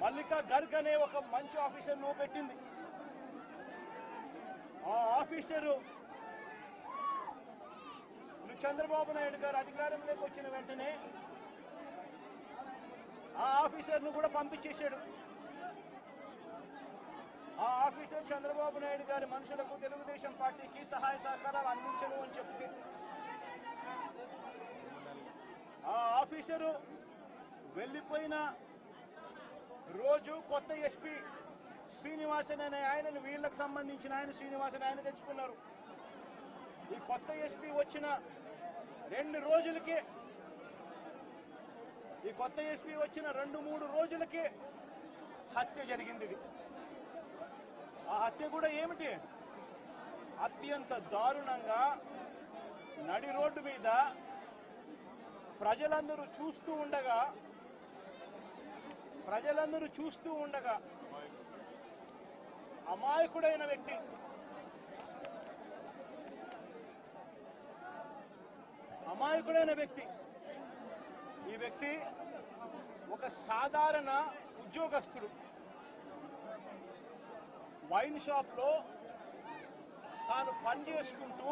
మల్లిక గర్గ్ అనే ఒక మంచి ఆఫీసర్ పెట్టింది. ఆ ఆఫీసరు చంద్రబాబు నాయుడు గారు అధికారంలోకి వచ్చిన వెంటనే ఆ ఆఫీసర్ను కూడా పంపించేశాడు. ఆ ఆఫీసర్ చంద్రబాబు నాయుడు గారి మనుషులకు తెలుగుదేశం పార్టీకి సహాయ సహకారాలు అందించను అని చెప్పి ఆ ఆఫీసరు వెళ్ళిపోయిన రోజు కొత్త ఎస్పీ శ్రీనివాసన్ అనే ఆయనను వీళ్ళకు సంబంధించిన ఆయన శ్రీనివాసన్ ఆయన తెచ్చుకున్నారు. ఈ కొత్త ఎస్పీ వచ్చిన రెండు రోజులకే ఈ కొత్త ఎస్పీ వచ్చిన రెండు మూడు రోజులకే హత్య జరిగింది ఆ హత్య కూడా ఏమిటి? అత్యంత దారుణంగా నడి రోడ్డు మీద ప్రజలందరూ చూస్తూ ఉండగా ప్రజలందరూ చూస్తూ ఉండగా అమాయకుడైన వ్యక్తి అమాయకుడైన వ్యక్తి. ఈ వ్యక్తి ఒక సాధారణ ఉద్యోగస్తుడు. వైన్ షాప్లో తాను పని చేసుకుంటూ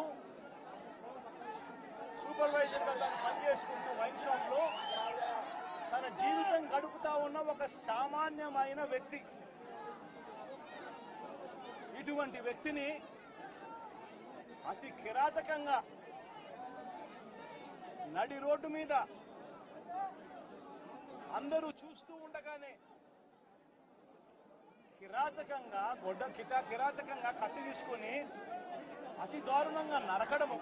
సూపర్వైజర్గా తాను పని చేసుకుంటూ వైన్ షాప్లో తన జీవితం గడుపుతా ఉన్న ఒక సామాన్యమైన వ్యక్తి. ఇటువంటి వ్యక్తిని అతి కిరాతకంగా నడి రోడ్డు మీద అందరూ చూస్తూ ఉండగానే కిరాతకంగా గొడ్డ కిట కిరాతకంగా కత్తి తీసుకొని అతి దారుణంగా నరకడము.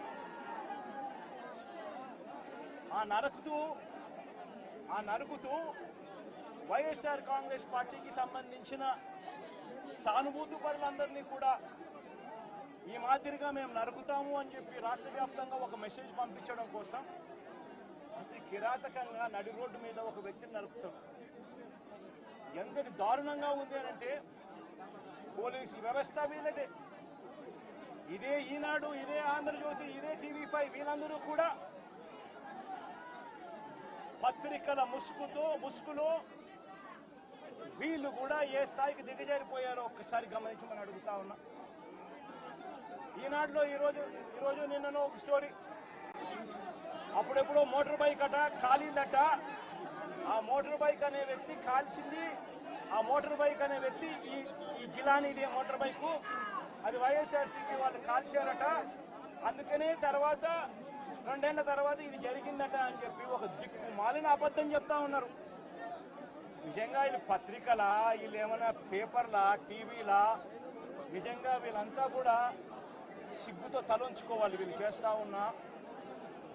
ఆ నరకుతూ ఆ నరుకుతూ వైఎస్ఆర్ కాంగ్రెస్ పార్టీకి సంబంధించిన సానుభూతి పరులందరినీ కూడా ఈ మాదిరిగా మేము నరుకుతాము అని చెప్పి రాష్ట్ర వ్యాప్తంగా ఒక మెసేజ్ పంపించడం కోసం అతి కిరాతకంగా నడి రోడ్డు మీద ఒక వ్యక్తిని నరుకుతాం. ఎంతటి దారుణంగా ఉంది అని అంటే పోలీసు వ్యవస్థ వీళ్ళదే. ఇదే ఈనాడు ఇదే ఆంధ్రజ్యోతి ఇదే టీవీ ఫైవ్ వీళ్ళందరూ కూడా పత్రికల ముసుగుతో ముసుగులో వీళ్ళు కూడా ఏ స్థాయికి దిగజారిపోయారో ఒక్కసారి మనం అడుగుతా ఉన్నా. ఈనాడులో ఈరోజు ఈరోజు నిన్నను ఒక స్టోరీ. అప్పుడెప్పుడో మోటార్ బైక్ అట కాలిందట. ఆ మోటార్ బైక్ అనే వ్యక్తి కాల్చింది. ఆ మోటార్ బైక్ అనే వ్యక్తి ఈ ఈ జిలానీది మోటార్ బైకు. అది వైఎస్ఆర్సీపీ వాళ్ళు కాల్చారట. అందుకనే తర్వాత రెండేళ్ళ తర్వాత ఇది జరిగిందట అని చెప్పి ఒక దిక్కు మాలిన అబద్ధం చెప్తా ఉన్నారు. నిజంగా వీళ్ళు పత్రికలా వీళ్ళు ఏమైనా పేపర్లా టీవీలా నిజంగా వీళ్ళంతా కూడా సిగ్గుతో తలంచుకోవాలి. వీళ్ళు చేస్తా ఉన్న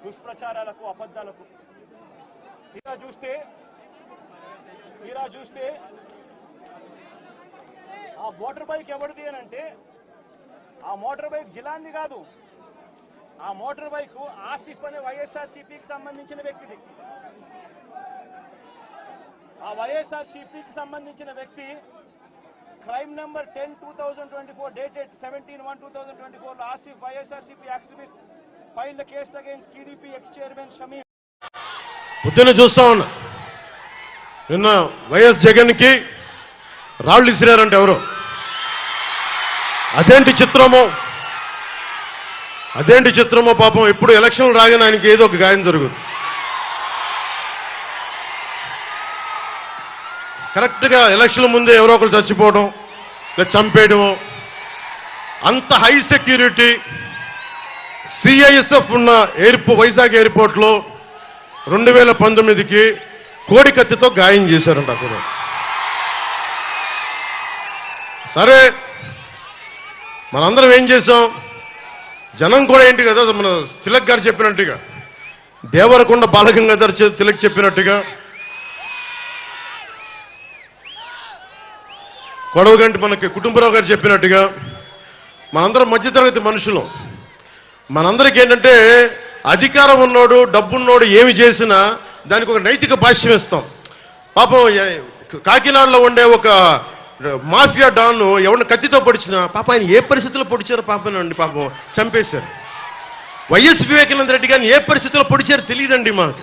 దుష్ప్రచారాలకు అబద్ధాలకు. తీరా చూస్తే తీరా చూస్తే ఆ మోటార్ బైక్ ఎవరిది అని అంటే ఆ మోటార్ బైక్ జిలాంది కాదు. ఆ మోటార్ బైక్ ఆసిఫ్ అనే వైఎస్ఆర్సీపీకి సంబంధించిన వ్యక్తిది. ఆ వైఎస్ఆర్సీపీకి సంబంధించిన వ్యక్తి crime number ten two thousand twenty four dated seventeen one two thousand twenty ఫోర్లో Asif YSRCP activist file the case against TDP ex chairman Shami. పొద్దున్న చూస్తా ఉన్నా. నిన్న వైఎస్ జగన్కి రాళ్ళు ఇసిరారంటే ఎవరు? అదేంటి చిత్రమో? అదేంటి చిత్రమో పాపం ఎప్పుడు ఎలక్షన్లు రాగానే ఆయనకి ఏదో ఒక గాయం జరుగుతుంది. కరెక్ట్గా ఎలక్షన్ ముందే ఎవరో ఒకరు చచ్చిపోవడం లేదా చంపేయడం అంత హై సెక్యూరిటీ సిఐఎస్ఎఫ్ ఉన్న ఎయిర్పో వైజాగ్ ఎయిర్పోర్ట్లో రెండు వేల పంతొమ్మిదికి కోడి కత్తితో గాయం చేశారంట అక్కడ. సరే మనందరం ఏం చేసాం జనం కూడా ఏంటి కదా మన తిలక్ గారు చెప్పినట్టుగా. దేవరకొండ బాలగంగాధర్ తిలక్ చెప్పినట్టుగా. కొడవగంటి మనకి కుటుంబరావు గారు చెప్పినట్టుగా మనందరం మధ్యతరగతి మనుషులు. మనందరికీ ఏంటంటే అధికారం ఉన్నోడు డబ్బున్నోడు ఏమి చేసినా దానికి ఒక నైతిక భాష్యం ఇస్తాం. పాపం కాకినాడలో ఉండే ఒక మాఫియా డాన్ ఎవరిని కత్తితో పొడిచినా పాప ఆయన ఏ పరిస్థితిలో పొడిచారో పాపనండి పాపం. చంపేశారు. వైఎస్ వివేకానంద రెడ్డి గారిని ఏ పరిస్థితిలో పొడిచారో తెలియదండి మాకు.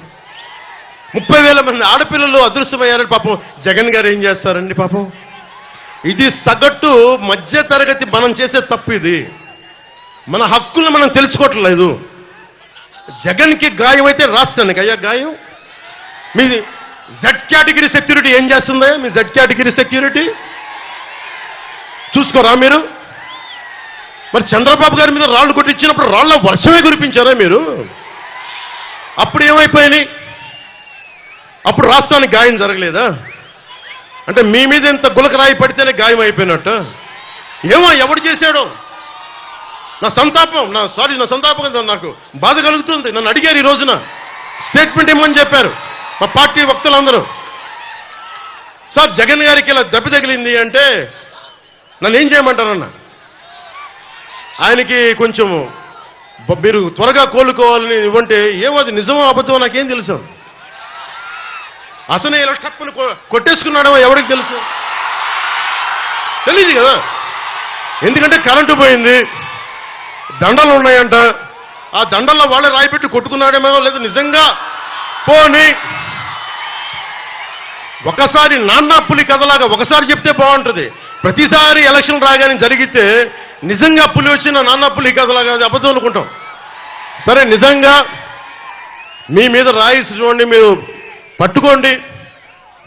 ముప్పై వేల మంది ఆడపిల్లలు అదృశ్యమయ్యారని పాపం జగన్ గారు ఏం చేస్తారండి పాపం? ఇది సగటు మధ్య తరగతి మనం చేసే తప్పు ఇది. మన హక్కులను మనం తెలుసుకోవట్లేదు. జగన్కి గాయం అయితే రాష్ట్రానికి. అయ్యా గాయం? మీ జెడ్ కేటగిరీ సెక్యూరిటీ ఏం చేస్తుందా మీ జెడ్ కేటగిరీ సెక్యూరిటీ చూసుకోరా మీరు? మరి చంద్రబాబు గారి మీద రాళ్ళు కొట్టించినప్పుడు రాళ్ళ వర్షమే కురిపించారా మీరు? అప్పుడు ఏమైపోయినాయి? అప్పుడు రాష్ట్రానికి గాయం జరగలేదా? అంటే మీ మీద ఇంత గులకరాయి పడితేనే గాయం అయిపోయినట్టు. ఏమో ఎవడు చేశాడో? నా సంతాపం నా సారీ నా సంతాపం నాకు. బాధ కలుగుతుంది. నన్ను అడిగారు ఈ రోజున. స్టేట్మెంట్ ఇమ్మని చెప్పారు. మా పార్టీ వక్తలందరూ. సార్ జగన్ గారికి ఇలా దెబ్బ తగిలింది అంటే నన్ను ఏం చేయమంటారన్న? ఆయనకి కొంచెం మీరు త్వరగా కోలుకోవాలని ఇవ్వంటే ఏమో అది నిజమో అబద్ధమో నాకేం తెలుసు. అతనే ఇలా టప్పుని కొ- కొట్టేసుకున్నాడో ఎవరికి తెలుసు? తెలియదు కదా. ఎందుకంటే కరెంటు పోయింది. దండలు ఉన్నాయంట. ఆ దండల్లో వాళ్ళే రాయిపెట్టి కొట్టుకున్నాడేమో లేదు నిజంగా? పోని. ఒకసారి నాన్న పులి కథలాగా ఒకసారి చెప్తే బాగుంటుంది. ప్రతిసారి ఎలక్షన్ రాగానే జరిగితే నిజంగా పులి వచ్చిన నాన్న ఈ కథలాగా అబద్ధం అనుకుంటాం. సరే నిజంగా మీ మీద రాయిసినోండి మీరు పట్టుకోండి.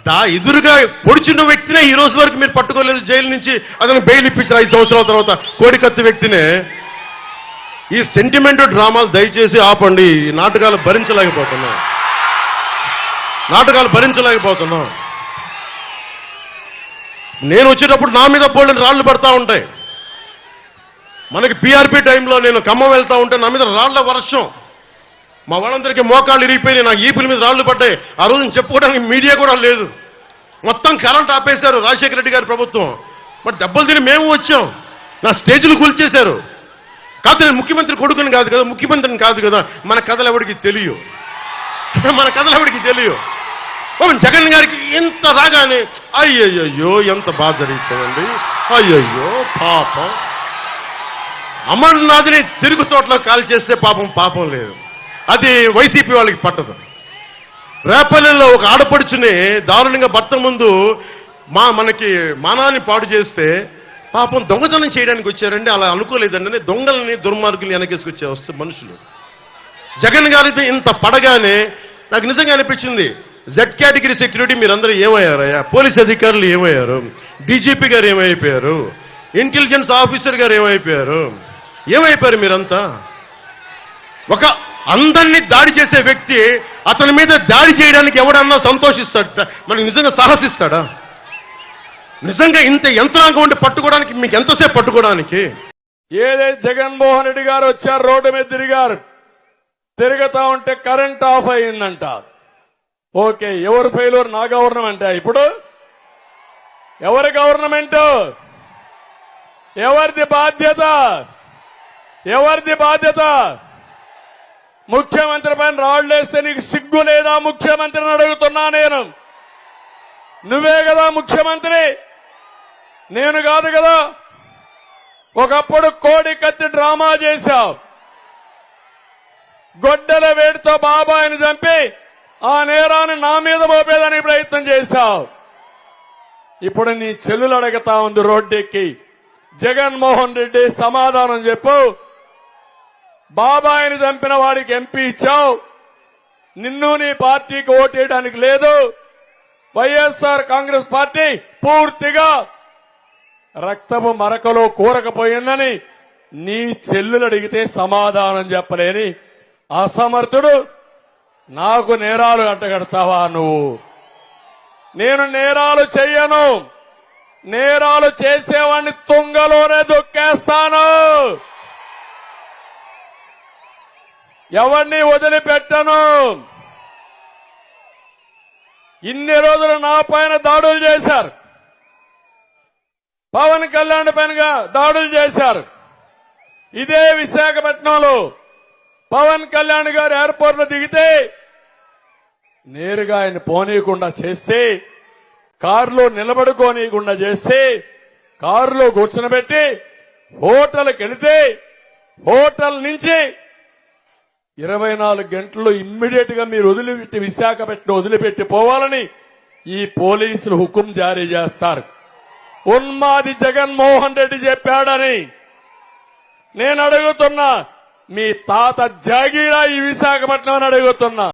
దా ఎదురుగా పొడిచిన వ్యక్తినే ఈ రోజు వరకు మీరు పట్టుకోలేదు జైలు నుంచి అతను బెయిల్ ఇప్పించారు ఐదు సంవత్సరాల తర్వాత. కోడికత్తి వ్యక్తినే. ఈ సెంటిమెంట్ డ్రామాలు దయచేసి ఆపండి. ఈ నాటకాలు భరించలేకపోతున్నాం. నాటకాలు భరించలేకపోతున్నాం. నేను వచ్చేటప్పుడు నా మీద పోలిన రాళ్ళు పడతా ఉంటాయి. మనకి పీఆర్పీ టైంలో నేను ఖమ్మం వెళ్తా ఉంటే నా మీద రాళ్ళ వర్షం. మా వాళ్ళందరికీ మోకాళ్ళు ఇరిగిపోయినాయి నాకు ఈపుల మీద రాళ్ళు పడ్డాయి. ఆ రోజు చెప్పుకోవడానికి మీడియా కూడా లేదు. మొత్తం కరెంట్ ఆపేశారు రాజశేఖర రెడ్డి గారి ప్రభుత్వం. మరి దెబ్బలు తిని మేము వచ్చాం. నా స్టేజ్లు కూల్చేశారు. కాదు నేను ముఖ్యమంత్రి కొడుకుని కాదు కదా ముఖ్యమంత్రిని కాదు కదా మన కథలు ఎవరికి తెలియవు? మన కథలు ఎవరికి తెలియవు? పాపం జగన్ గారికి ఇంత రాగానే అయ్యయ్యో ఎంత బాగా జరుగుతుందండి అయ్యయ్యో పాపం. అమర్నాథ్ని తిరుగు తోటలో కాల్ చేస్తే పాపం పాపం లేదు. అది వైసీపీ వాళ్ళకి పట్టదు. రేపల్లెలో ఒక ఆడపడుచుని దారుణంగా భర్త ముందు మా మనకి మానాన్ని పాడు చేస్తే పాపం దొంగతనం చేయడానికి వచ్చారండి అలా అనుకోలేదండి దొంగలని దుర్మార్గుల్ని వెనకేసుకొచ్చే వస్తే మనుషులు. జగన్ గారితో ఇంత పడగానే నాకు నిజంగా అనిపించింది జెడ్ కేటగిరీ సెక్యూరిటీ మీరందరూ ఏమయ్యారయ్యా? పోలీస్ అధికారులు ఏమయ్యారు? డీజీపీ గారు ఏమైపోయారు? ఇంటెలిజెన్స్ ఆఫీసర్ గారు ఏమైపోయారు? ఏమైపోయారు మీరంతా? ఒక అందరినీ దాడి చేసే వ్యక్తి అతని మీద దాడి చేయడానికి ఎవడన్నా సంతోషిస్తాడు? మనకి నిజంగా సాహసిస్తాడా? నిజంగా ఇంత యంత్రాంగం ఉండి పట్టుకోవడానికి మీకు ఎంతసేపు పట్టుకోవడానికి? ఏదైతే జగన్మోహన్ రెడ్డి గారు వచ్చారు రోడ్డు మీద తిరిగారు. తిరుగుతా ఉంటే కరెంట్ ఆఫ్ అయిందంట ఓకే ఎవరు ఫెయిల్యూర్ నా గవర్నమెంట్ ఇప్పుడు? ఎవరి గవర్నమెంట్ ఎవరిది బాధ్యత? ఎవరిది బాధ్యత? ముఖ్యమంత్రి పైన రాళ్ళేస్తే నీకు సిగ్గు లేదా? ముఖ్యమంత్రిని అడుగుతున్నా నేను. నువ్వే కదా ముఖ్యమంత్రి. నేను కాదు కదా. ఒకప్పుడు కోడి కత్తి డ్రామా చేశావు. గొడ్డల వేడితో బాబాయిని చంపి ఆ నేరాన్ని నా మీద మోపేదానికి ప్రయత్నం చేశావు. ఇప్పుడు నీ చెల్లులు అడగతా ఉంది రోడ్డెక్కి. జగన్మోహన్ రెడ్డి సమాధానం చెప్పు. బాబాయిని చంపిన వాడికి ఎంపీ ఇచ్చావు. నిన్ను నీ పార్టీకి ఓటేయడానికి లేదు. వైఎస్ఆర్ కాంగ్రెస్ పార్టీ పూర్తిగా రక్తము మరకలో కూరకపోయిందని నీ చెల్లులు అడిగితే సమాధానం చెప్పలేని అసమర్థుడు. నాకు నేరాలు అడ్డగడతావా నువ్వు? నేను నేరాలు చెయ్యను నేరాలు చేసేవాడిని తుంగలోనే దొక్కేస్తాను. ఎవరిని వదిలిపెట్టను. ఇన్ని రోజులు నా పైన దాడులు చేశారు. పవన్ కళ్యాణ్ పైన దాడులు చేశారు. ఇదే విశాఖపట్నంలో పవన్ కళ్యాణ్ గారు ఎయిర్పోర్ట్లో దిగితే నేరుగా ఆయన పోనీయకుండా చేస్తే కారులో నిలబడుకోనీయకుండా చేస్తే కారులో కూర్చునబెట్టి హోటల్కి వెళితే హోటల్ నుంచి ఇరవై నాలుగు గంటల్లో ఇమ్మీడియట్గా మీరు వదిలిపెట్టి విశాఖపట్నం వదిలిపెట్టి పోవాలని ఈ పోలీసులు హుకుం జారీ చేస్తారు. ఉన్మాది జగన్మోహన్ రెడ్డి చెప్పాడని నేను అడుగుతున్నా. మీ తాత జాగీరా ఈ విశాఖపట్నం అని అడుగుతున్నా.